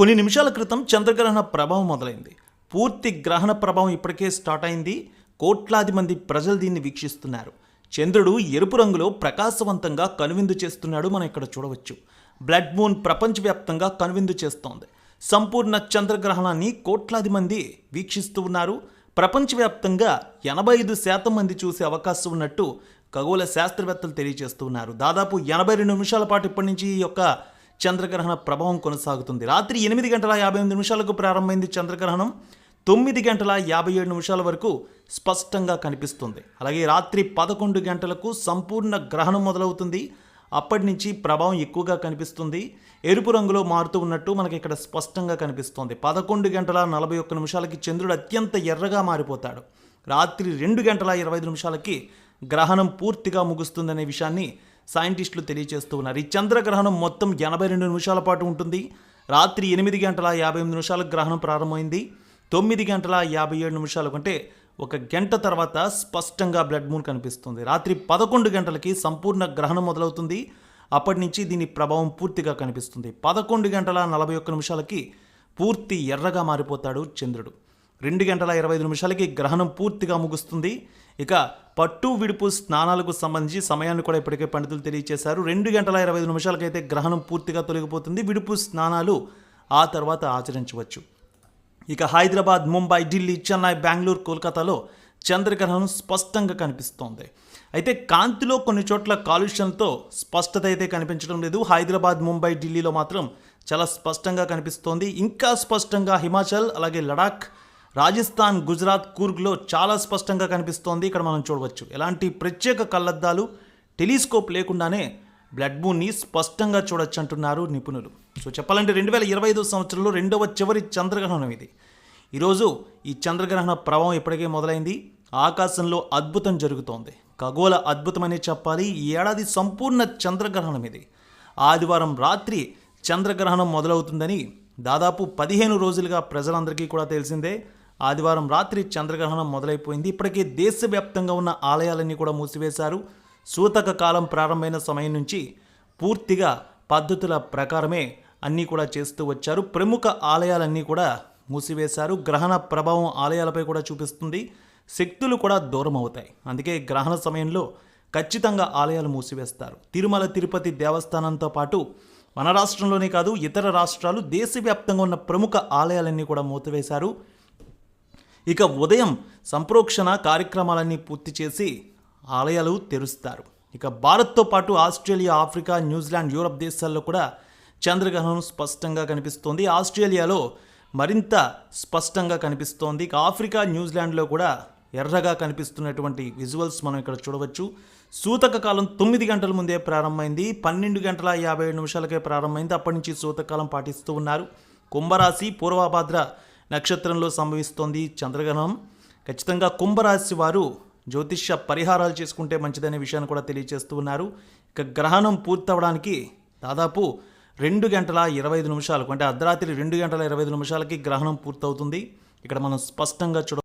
కొన్ని నిమిషాల క్రితం చంద్రగ్రహణ ప్రభావం మొదలైంది. పూర్తి గ్రహణ ప్రభావం ఇప్పటికే స్టార్ట్ అయింది. కోట్లాది మంది ప్రజలు దీన్ని వీక్షిస్తున్నారు. చంద్రుడు ఎరుపు రంగులో ప్రకాశవంతంగా కనువిందు చేస్తున్నాడు మనం ఇక్కడ చూడవచ్చు. బ్లడ్ మూన్ ప్రపంచవ్యాప్తంగా కనువిందు చేస్తోంది. సంపూర్ణ చంద్రగ్రహణాన్ని కోట్లాది మంది వీక్షిస్తూ ఉన్నారు. ప్రపంచవ్యాప్తంగా ఎనభై ఐదు శాతం మంది చూసే అవకాశం ఉన్నట్టు ఖగోళ శాస్త్రవేత్తలు తెలియజేస్తున్నారు దాదాపు ఎనభై రెండు నిమిషాల పాటు ఇప్పటి నుంచి ఈ యొక్క చంద్రగ్రహణ ప్రభావం కొనసాగుతుంది. రాత్రి ఎనిమిది గంటల యాభై ఎనిమిది నిమిషాలకు ప్రారంభమైంది చంద్రగ్రహణం. తొమ్మిది గంటల యాభై ఏడు నిమిషాల వరకు స్పష్టంగా కనిపిస్తుంది. అలాగే రాత్రి పదకొండు గంటలకు సంపూర్ణ గ్రహణం మొదలవుతుంది. అప్పటి నుంచి ప్రభావం ఎక్కువగా కనిపిస్తుంది. ఎరుపు రంగులో మారుతూ ఉన్నట్టు మనకి ఇక్కడ స్పష్టంగా కనిపిస్తుంది. పదకొండు గంటల నలభై ఒక్క నిమిషాలకి చంద్రుడు అత్యంత ఎర్రగా మారిపోతాడు. రాత్రి రెండు గంటల ఇరవై ఐదు నిమిషాలకి గ్రహణం పూర్తిగా ముగుస్తుందనే విషయాన్ని సైంటిస్టులు తెలియజేస్తూ ఉన్నారు. ఈ చంద్రగ్రహణం మొత్తం ఎనభై రెండు నిమిషాల పాటు ఉంటుంది. రాత్రి ఎనిమిది గంటల యాభై ఎనిమిది నిమిషాలకు గ్రహణం ప్రారంభమైంది. తొమ్మిది గంటల యాభై ఏడు నిమిషాలకు అంటే ఒక గంట తర్వాత స్పష్టంగా బ్లడ్ మూన్ కనిపిస్తుంది. రాత్రి పదకొండు గంటలకి సంపూర్ణ గ్రహణం మొదలవుతుంది. అప్పటి నుంచి దీని ప్రభావం పూర్తిగా కనిపిస్తుంది. పదకొండు గంటల నలభై ఒక్క నిమిషాలకి పూర్తి ఎర్రగా మారిపోతాడు చంద్రుడు. రెండు గంటల ఇరవై ఐదు నిమిషాలకి గ్రహణం పూర్తిగా ముగుస్తుంది. ఇక పట్టు విడుపు స్నానాలకు సంబంధించి సమయాన్ని కూడా ఇప్పటికే పండితులు తెలియజేశారు రెండు గంటల ఇరవై ఐదు నిమిషాలకైతే గ్రహణం పూర్తిగా తొలగిపోతుంది. విడుపు స్నానాలు ఆ తర్వాత ఆచరించవచ్చు. ఇక హైదరాబాద్ ముంబై ఢిల్లీ చెన్నై బెంగళూరు కోల్కతాలో చంద్రగ్రహణం స్పష్టంగా కనిపిస్తోంది. అయితే కాంతిలో కొన్ని చోట్ల కాలుష్యంతో స్పష్టత అయితే కనిపించడం లేదు. హైదరాబాద్ ముంబై ఢిల్లీలో మాత్రం చాలా స్పష్టంగా కనిపిస్తోంది. ఇంకా స్పష్టంగా హిమాచల్ అలాగే లడాక్ రాజస్థాన్ గుజరాత్ కూర్గ్లో చాలా స్పష్టంగా కనిపిస్తోంది. ఇక్కడ మనం చూడవచ్చు. ఎలాంటి ప్రత్యేక కళ్ళద్దాలు టెలిస్కోప్ లేకుండానే బ్లడ్ మూన్ని స్పష్టంగా చూడొచ్చు అంటున్నారు నిపుణులు. సో చెప్పాలంటే రెండు వేల ఇరవై ఐదు సంవత్సరంలో రెండవ చివరి చంద్రగ్రహణం ఇది. ఈరోజు ఈ చంద్రగ్రహణ ప్రభావం ఇప్పటికే మొదలైంది. ఆకాశంలో అద్భుతం జరుగుతోంది. ఖగోళ అద్భుతమనే చెప్పాలి. ఈ ఏడాది సంపూర్ణ చంద్రగ్రహణం ఇది. ఆదివారం రాత్రి చంద్రగ్రహణం మొదలవుతుందని దాదాపు పదిహేను రోజులుగా ప్రజలందరికీ కూడా తెలిసిందే. ఆదివారం రాత్రి చంద్రగ్రహణం మొదలైపోయింది. ఇప్పటికే దేశవ్యాప్తంగా ఉన్న ఆలయాలన్నీ కూడా మూసివేశారు. సూతక కాలం ప్రారంభమైన సమయం నుంచి పూర్తిగా పద్ధతుల ప్రకారమే అన్నీ కూడా చేస్తూ వచ్చారు. ప్రముఖ ఆలయాలన్నీ కూడా మూసివేశారు. గ్రహణ ప్రభావం ఆలయాలపై కూడా చూపిస్తుంది. శక్తులు కూడా దూరం అవుతాయి. అందుకే గ్రహణ సమయంలో ఖచ్చితంగా ఆలయాలు మూసివేస్తారు. తిరుమల తిరుపతి దేవస్థానంతో పాటు మన రాష్ట్రంలోనే కాదు ఇతర రాష్ట్రాలు దేశవ్యాప్తంగా ఉన్న ప్రముఖ ఆలయాలన్నీ కూడా మూసివేశారు ఇక ఉదయం సంప్రోక్షణ కార్యక్రమాలన్నీ పూర్తి చేసి ఆలయాలు తెరుస్తారు. ఇక భారత్తో పాటు ఆస్ట్రేలియా ఆఫ్రికా న్యూజిలాండ్ యూరప్ దేశాల్లో కూడా చంద్రగ్రహణం స్పష్టంగా కనిపిస్తోంది. ఆస్ట్రేలియాలో మరింత స్పష్టంగా కనిపిస్తోంది. ఇక ఆఫ్రికా న్యూజిలాండ్లో కూడా ఎర్రగా కనిపిస్తున్నటువంటి విజువల్స్ మనం ఇక్కడ చూడవచ్చు. సూతక కాలం తొమ్మిది గంటల ముందే ప్రారంభమైంది. పన్నెండు గంటల యాభై ఏడు నిమిషాలకే ప్రారంభమైంది. అప్పటి నుంచి సూతకాలం పాటిస్తూ ఉన్నారు. కుంభరాశి పూర్వభాద్ర నక్షత్రంలో సంభవిస్తోంది చంద్రగ్రహణం. ఖచ్చితంగా కుంభరాశి వారు జ్యోతిష్య పరిహారాలు చేసుకుంటే మంచిదనే విషయాన్ని కూడా తెలియజేస్తూ ఉన్నారు. ఇక గ్రహణం పూర్తవడానికి దాదాపు రెండు గంటల ఇరవై ఐదు నిమిషాలకు అంటే అర్ధరాత్రి రెండు గంటల ఇరవై ఐదు నిమిషాలకి గ్రహణం పూర్తవుతుంది. ఇక్కడ మనం స్పష్టంగా చూడ